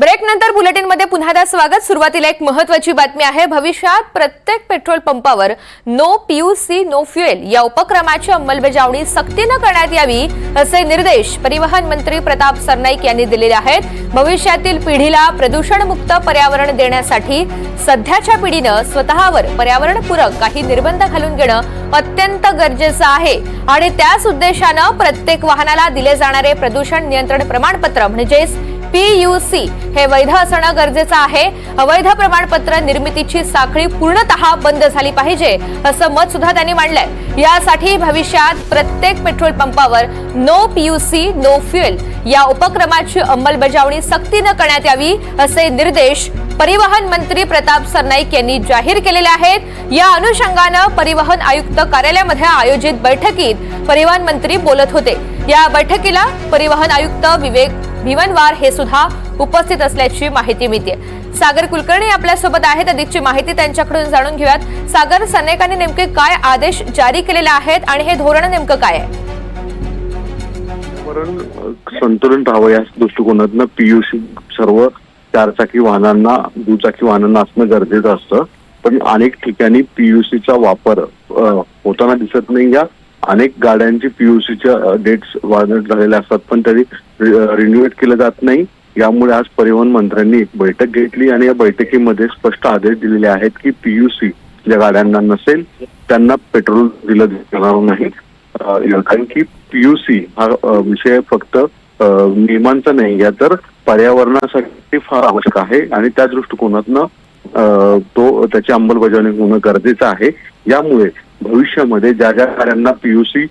Break नंतर बुलेटिनमध्ये पुन्हा एकदा स्वागत. सुरुवातीला एक महत्वाची बातमी आहे. भविष्यात प्रत्येक पेट्रोल पंपावर नो पीयूसी नो फ्युएल या उपक्रमाची अंमलबजावणी सक्तीनं करण्यात यावी असे निर्देश परिवहन मंत्री प्रताप सरनाईक यांनी दिलेले आहेत. भविष्यातील पिढीला प्रदूषणमुक्त पर्यावरण देण्यासाठी सध्याच्या पिढीनं स्वतःवर पर्यावरणपूरक काही निर्बंध घालून घेणं अत्यंत गरजेचं आहे. आणि त्याच उद्देशानं प्रत्येक वाहनाला दिले जाणारे प्रदूषण नियंत्रण प्रमाणपत्र म्हणजेच पीयूसी हे वैध असणं गरजेचं आहे. अवैध प्रमाणपत्र निर्मितीची साखळी पूर्णतः बंद झाली पाहिजे असं मत सुद्धा त्यांनी मांडलंय. यासाठी भविष्यात प्रत्येक पेट्रोल पंपावर नो पीयूसी नो फ्युएल या उपक्रमाची अंमलबजावणी सक्तीनं करण्यात यावी असे निर्देश परिवहन मंत्री प्रताप सरनाईक यांनी जाहीर केलेले आहेत. या अनुषंगानं परिवहन आयुक्त कार्यालयामध्ये आयोजित बैठकीत परिवहन मंत्री बोलत होते. या बैठकीला परिवहन आयुक्त विवेक भिवनवार हे सुद्धा उपस्थित असल्याची माहिती मिळते. सागर कुलकर्णी आपल्यासोबत आहेत. अधिकची माहिती त्यांच्याकडून जाणून घेऊयात. सागर सैनिकांनी नेमके काय आदेश जारी केलेले आहेत आणि हे धोरण नेमकं काय आहे? संतुलन राहावं या दृष्टिकोनातनं पीयूसी सर्व चारचाकी वाहनांना दुचाकी वाहनांना असणं गरजेचं असतं. पण अनेक ठिकाणी पीयूसीचा वापर होताना दिसत नाही. या अनेक गाड्यांची पीयूसीच्या डेट्स वाढत झालेल्या असतात. पण तरी रिन्युएट केलं जात नाही. यामुळे आज परिवहन मंत्र्यांनी एक बैठक घेतली आणि या बैठकीमध्ये स्पष्ट आदेश दिलेले आहेत की पीयूसी ज्या गाड्यांना नसेल त्यांना पेट्रोल दिलं जाणार नाही. कारण की पीयूसी हा विषय फक्त नियमांचा नाही. या तर पर्यावरणासाठी फार आवश्यक आहे आणि त्या दृष्टिकोनातनं तो त्याची अंमलबजावणी होणं गरजेचं आहे. यामुळे भविष्यामध्ये ज्या ज्या गाड्यांना पीयूसी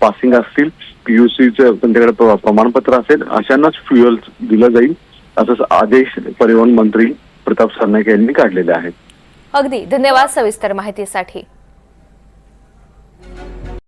पासिंग असतील पीयूसीचं त्यांच्याकडे प्रमाणपत्र असेल अशांनाच फ्युएल दिलं जाईल असं आदेश परिवहन मंत्री प्रताप सरनाईक यांनी काढलेले आहेत. अगदी. धन्यवाद सविस्तर माहितीसाठी.